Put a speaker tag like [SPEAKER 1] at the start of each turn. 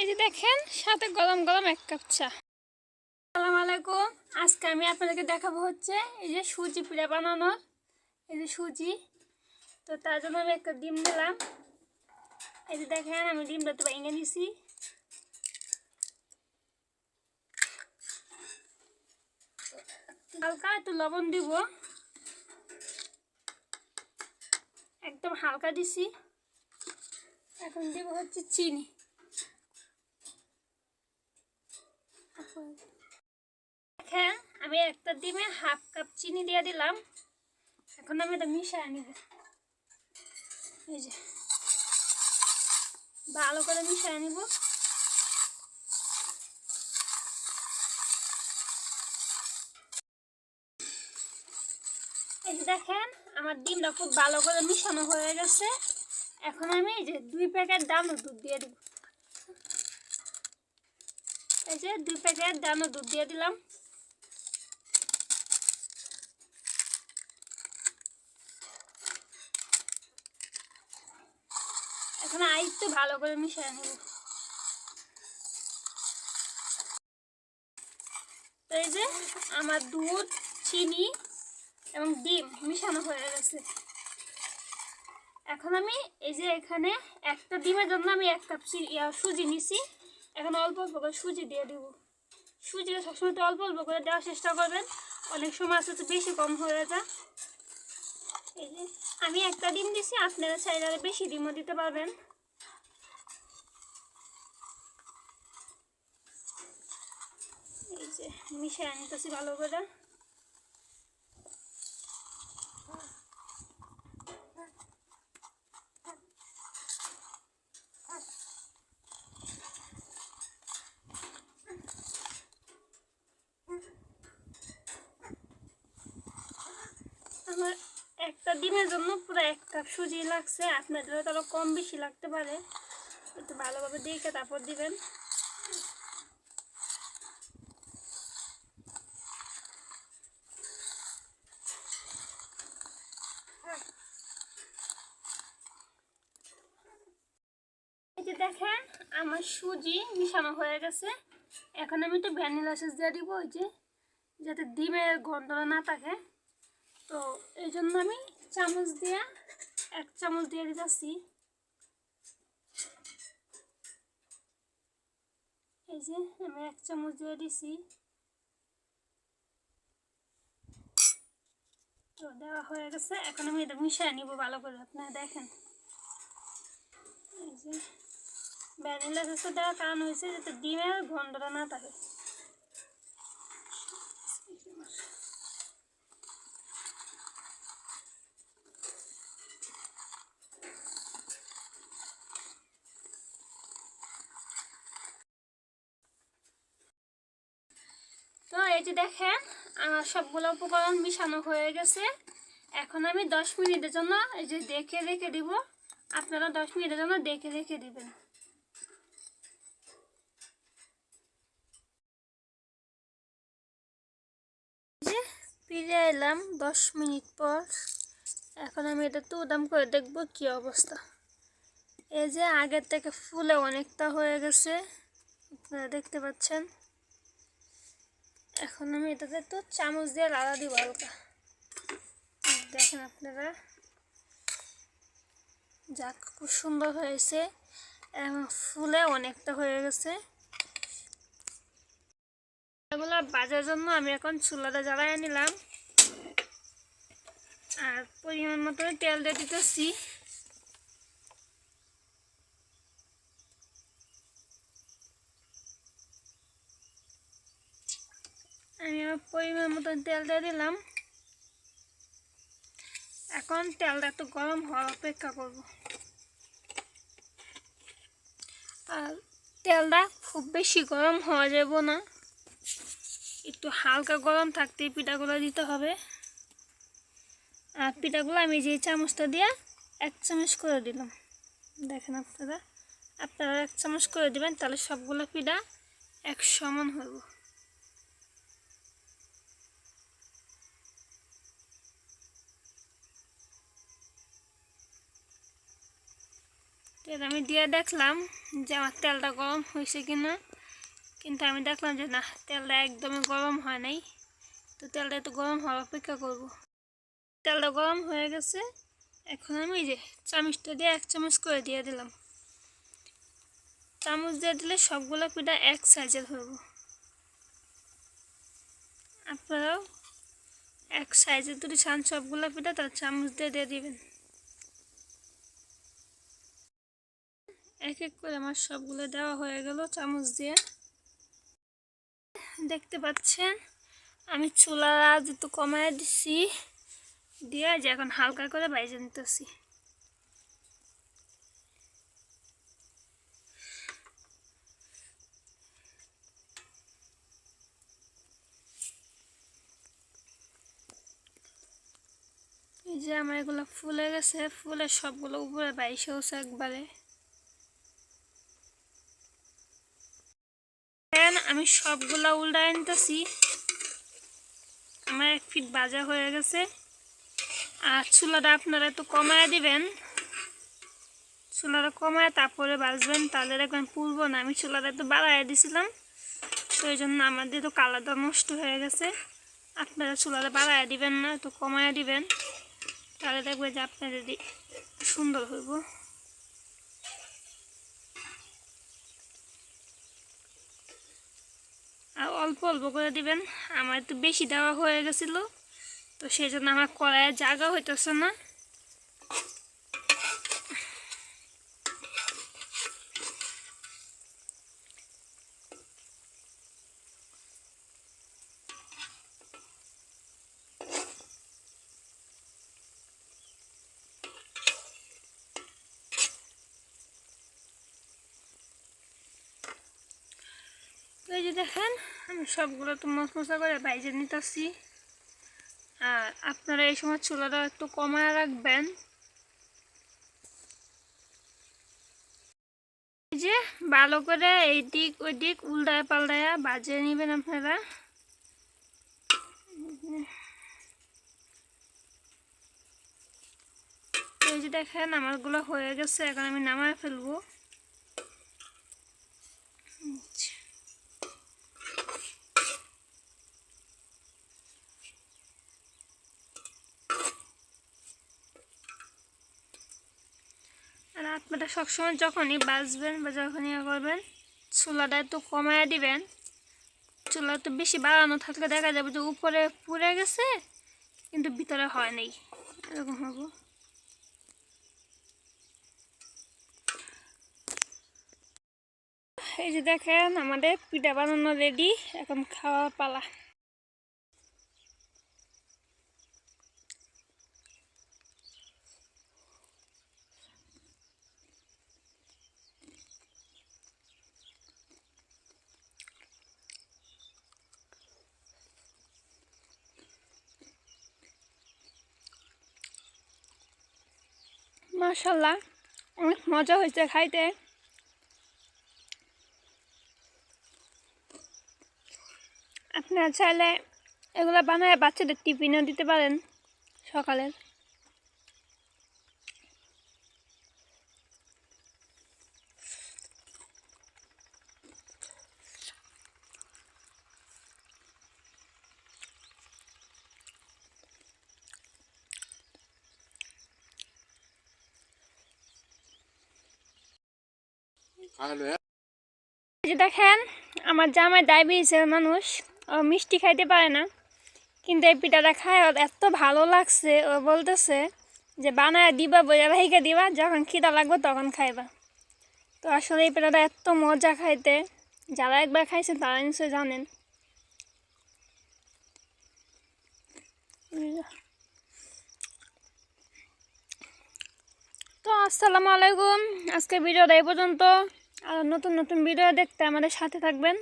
[SPEAKER 1] এই যে দেখেন, সাথে গরম গরম এক কাপ চা। আসসালামু আলাইকুম। আজকে আমি আপনাদেরকে দেখাবো হচ্ছে এই যে সুজি পিঠা বানানোর, এই যে সুজি। তো তার জন্য আমি একটা ডিম নিলাম। এই যে দেখেন, আমি ডিমটা তো ভেঙে নিছি হালকা একটু লবণ দিব। একদম হালকা দিছি। এখন দিব হচ্ছে চিনি। দেখেন আমি একটা ডিমে হাফ কাপ চিনি দিয়ে দিলাম। এখন আমি এটা মিশিয়ে নিব এই যে। ভালো করে মিশিয়ে নিব দেখেন, আমার ডিমটা খুব ভালো করে মিশানো হয়ে গেছে। এখন আমি এই যে দুই প্যাকেট দানো দুধ দিয়ে দিব। এই যে দুই প্যাকেট দানো দুধ দিয়ে দিলাম। এখন আরেকটু ভালো করে মিশিয়ে নেব। এই যে আমার দুধ, চিনি এবং ডিম মিশানো হয়ে গেছে। এখন আমি এই যে এখানে একটা ডিমের জন্য আমি এক কাপ সুজি নিছি। এখন অল্প অল্প করে সুজি দিয়ে দিব। সুজিটা সবসময় তো অল্প অল্প করে দেওয়ার চেষ্টা করবেন। অনেক সময় আসলে বেশি কম হয়ে যায়। এই যে, আমি একটা ডিম দিছি, আপনারা চাইলে বেশি ডিমও দিতে পারবেন। এই যে মিশে আনতেছি ভালো করে। আমার একটা ডিমের জন্য পুরো এক কাপ সুজি লাগছে। আপনাদের তারও কম বেশি লাগতে পারে। একটু ভালোভাবে দেখে তারপর দিবেন। দেখেন, আমার সুজি মিশানো হয়ে গেছে। এখন আমি একটু ভ্যানিলা এসেন্স দিয়ে দিব, ওই যে, যাতে ডিমের গন্ধটা না থাকে। তো এই জন্য আমি চামচ দিয়ে এক চামচ দিয়ে দিতেছি। এই যে আমি এক চামচ দিয়ে দিছি। তো দেওয়া হয়ে গেছে। এখন আমি এটা মিশিয়ে নিব ভালো করে, আপনারা দেখেন। এই যে ভ্যানিলা সসটা দেওয়ার কারণ হয়েছে, যাতে ডিমের গন্ধটা না থাকে তো এই যে দেখেন আমার সবগুলো উপকরণ মিশানো হয়ে গেছে। এখন আমি দশ মিনিটের জন্য এই যে দেখে রেখে দিব। আপনারা দশ মিনিটের জন্য দেখে রেখে দিবেন। ফিরে এলাম দশ মিনিট পর। এখন আমি এটা তো উদাম করে দেখব কি অবস্থা। এই যে আগের থেকে ফুলে অনেকটা হয়ে গেছে। আপনারা দেখতে পাচ্ছেন। এখন আমি এটাতে একটু চামচ দিয়ে লাড়া দিব হালকা। দেখেন আপনারা। যাক, খুব সুন্দর হয়েছে এবং ফুলে অনেকটা হয়ে গেছে। এগুলো বাজার জন্য আমি এখন চুলাটা জ্বালাই নিলাম। আর পরিমাণ মতো তেল দিয়ে দিতেছি। আমি আমার পরিমাণ মতো তেল দিয়ে দিলাম। এখন তেলটা একটু গরম হওয়ার অপেক্ষা করব। আর তেলটা খুব বেশি গরম হওয়া যাব না। একটু হালকা গরম থাকতে পিঠাগুলো দিতে হবে। আর পিঠাগুলো আমি যে চামচটা দিয়ে এক চামচ করে দিলাম। দেখেন আপনারা আপনারা এক চামচ করে দিবেন, তাহলে সবগুলো পিঠা এক সমান হইব। তেল আমি দিয়ে দেখলাম যে আমার তেলটা গরম হয়েছে কি না কিন্তু আমি দেখলাম যে না, তেলটা একদমই গরম হয় নাই। তো তেলটা একটু গরম হওয়ার অপেক্ষা করব। তেলটা গরম হয়ে গেছে। এখন আমি যে চামচটা দিয়ে এক চামচ করে দিয়ে দিলাম। চামচ দিয়ে দিলে সবগুলো পিঠা এক সাইজের হইব। আপনারাও এক সাইজের দুটি ছান সবগুলো পিঠা তার চামচ দিয়ে দিয়ে দিবেন। এক এক করে আমার সবগুলো দেওয়া হয়ে গেল চামচ দিয়ে। দেখতে পাচ্ছেন, আমি চুলা একটু কমায় দিছি, দিয়ে যে এখন হালকা করে বাইজে নিতেছি। যে আমার এগুলো ফুলে গেছে, ফুলে সবগুলো উপরে বাইশে হচ্ছে একবারে দেখেন আমি সবগুলা উল্টায় নিতেছি আমার এক ফিট বাজা হয়ে গেছে। আর চুলাটা আপনারা একটু কমায় দিবেন। চুলাটা কমায় তারপরে বাজবেন, তাহলে দেখবেন পুরবো না। আমি চুলাটা একটু বাড়াই দিছিলাম এই জন্য আমাদের তো কালারটা নষ্ট হয়ে গেছে, আপনারা চুলাটা বাড়াই দিবেন না, একটু কমায় দিবেন। তাহলে দেখবে যে আপনাদের সুন্দর হইব। আর অল্প অল্প করে দিবেন। আমার একটু বেশি দেওয়া হয়ে গেছিল, তো সেই জন্য আমার কড়াইয়ের জায়গা হইতেছে না। এই যে দেখেন, আমি সবগুলো তো মশমশা করে বাইজে নিতেছি। আর আপনারা এই সময় চুলাটা একটু কমায় রাখবেন। যে ভালো করে এই দিক ওই দিক উল্টায় পাল্টায় বাজে নেবেন আপনারা। এই যে দেখেন, আমারগুলো হয়ে গেছে, এখন আমি নামায় ফেলব আচ্ছা। আর আপনারা সবসময় যখনই বাজবেন বা যখনই ইয়ে করবেন, চুলাটা একটু কমায় দিবেন। চুলা তো বেশি বাড়ানো থাকলে দেখা যাবে যে উপরে পুড়ে গেছে, কিন্তু ভিতরে হয় নাই। এরকম হব। এই যে দেখেন আমাদের পিঠা বানানো রেডি এখন খাওয়ার পালা। মাশাল্লাহ অনেক মজা হয়েছে খাইতে। আপনার চাইলে এগুলো বানায় বাচ্চাদের টিফিনও দিতে পারেন সকালের। যে দেখেন, আমার জামাই ডায়াবেটিসের মানুষ। ও মিষ্টি খাইতে পারে না। কিন্তু এই পিঠাটা খায়, ওর এত ভালো লাগছে। ও বলতেছে যে, বানায় দিবা, বইয়া ভাইকে দিবা। যখন খিদা লাগবে তখন খাইবা। তো আসলে এই পিঠাটা এত মজা খাইতে। যারা একবার খাইছে তারা নিশ্চয়ই জানেন। তো আসসালামু আলাইকুম। আজকে ভিডিওটা এই পর্যন্ত। আর নতুন নতুন ভিডিও দেখতে আমাদের সাথে থাকবেন।